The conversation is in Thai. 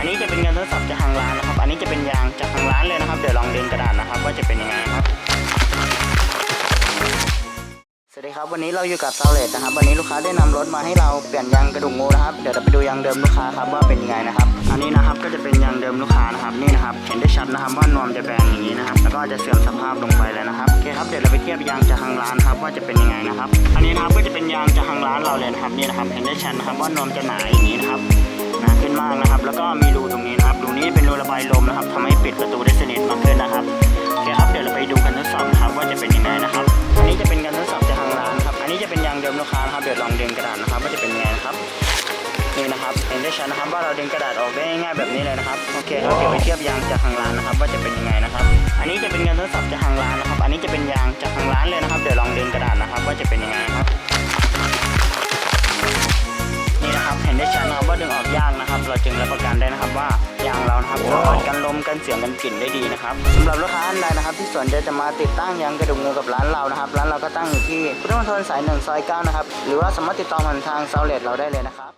อันนี้จะเป็นการทดสอบจากทางร้านนะครับ อันนี้จะเป็นยางจากทางร้านเลยนะครับ เดี๋ยวลองเดึงกระดาษนะครับ ว่าจะเป็นยังไงครับ สวัสดีครับ วันนี้เราอยู่กับซาเลตนะครับ วันนี้ลูกค้าได้นำรถมาให้เราเปลี่ยนยางกระดูกงูนะครับ เดี๋ยวเราไปดูยางเดิมลูกค้าครับว่าเป็นยังไงนะครับ อันนี้นะครับก็จะเป็นยางเดิมลูกค้านะครับ นี่นะครับ เห็นได้ชัดนะครับว่านวมจะแบนอย่างนี้นะครับ แล้วก็จะเสื่อมสภาพลงไปเลยนะครับ โอเคครับ เดี๋ยวเราไปเทียบยางจากทางร้านครับว่าจะเป็นยังไงนะครับ อันนี้นะครับก็จะเป็นยางจากทางร้านเราเลยนะครับ นี่นะครับ เห็นได้ชัดนะครับว่านวมจะหนาอย่างนี้นะครับ หนาขึ้นมากนะครับ แล้วก็มี บายลมนะครับทำให้ปิดประตูได้สนิทมากขึ้นนะครับโอเคครับเดี๋ยวเราไปดูกันทดสอบนะครับว่าจะเป็นยังไงนะครับ อันนี้จะเป็นการทดสอบจากทางร้านครับ อันนี้จะเป็นยางเดิมลูกค้านะครับเดี๋ยวลองดึงกระดาษนะครับว่าจะเป็นยังไงนะครับนี่นะครับเห็นได้ชัดนะครับว่าเราดึงกระดาษออกได้ง่ายแบบนี้เลยนะครับโอเคครับเดี๋ยวไปเทียบยางจากทางร้านนะครับ ว่าจะเป็นยังไงนะครับ อันนี้จะเป็นการทดสอบจากทางร้านนะครับ อันนี้จะเป็นยางจากทางร้านเลยนะครับเดี๋ยวลองดึงกระดาษนะครับว่าจะเป็นยังไงครับนี่นะครับเห็นได้ชัดนะครับว่าดึงออกยากนะครับ เราจึงรับประกันได้นะครับว่า มกันเสียงกันกลิ่นได้ดีนะครับสำหรับลูกค้าท่านใดนะครับ ที่สนใจจะมาติดตั้งยางกระดูกงูกับร้านเรานะครับร้านเราก็ตั้งอยู่ที่พุทธมณฑลสายหนึ่งซอยเก้านะครับหรือว่าสามารถติดต่อผ่านทางเซาเลตเราได้เลยนะครับ